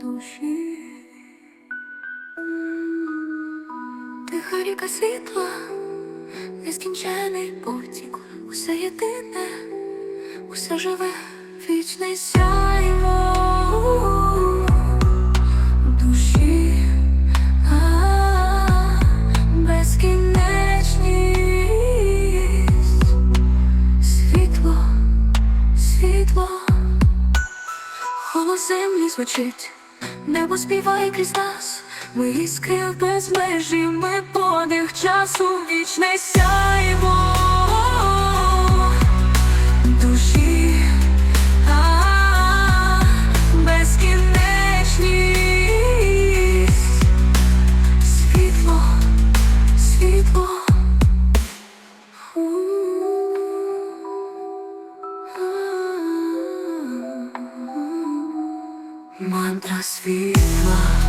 душі, тиха ріка світла, нескінчений потік, усе єдине, усе живе, вічне сяйво. Душі, безкінечність, світло, світло. Голос землі звучить небо співає крізь нас. Ми іскри без межі, ми подих часу, вічне сяйво. мантра світла.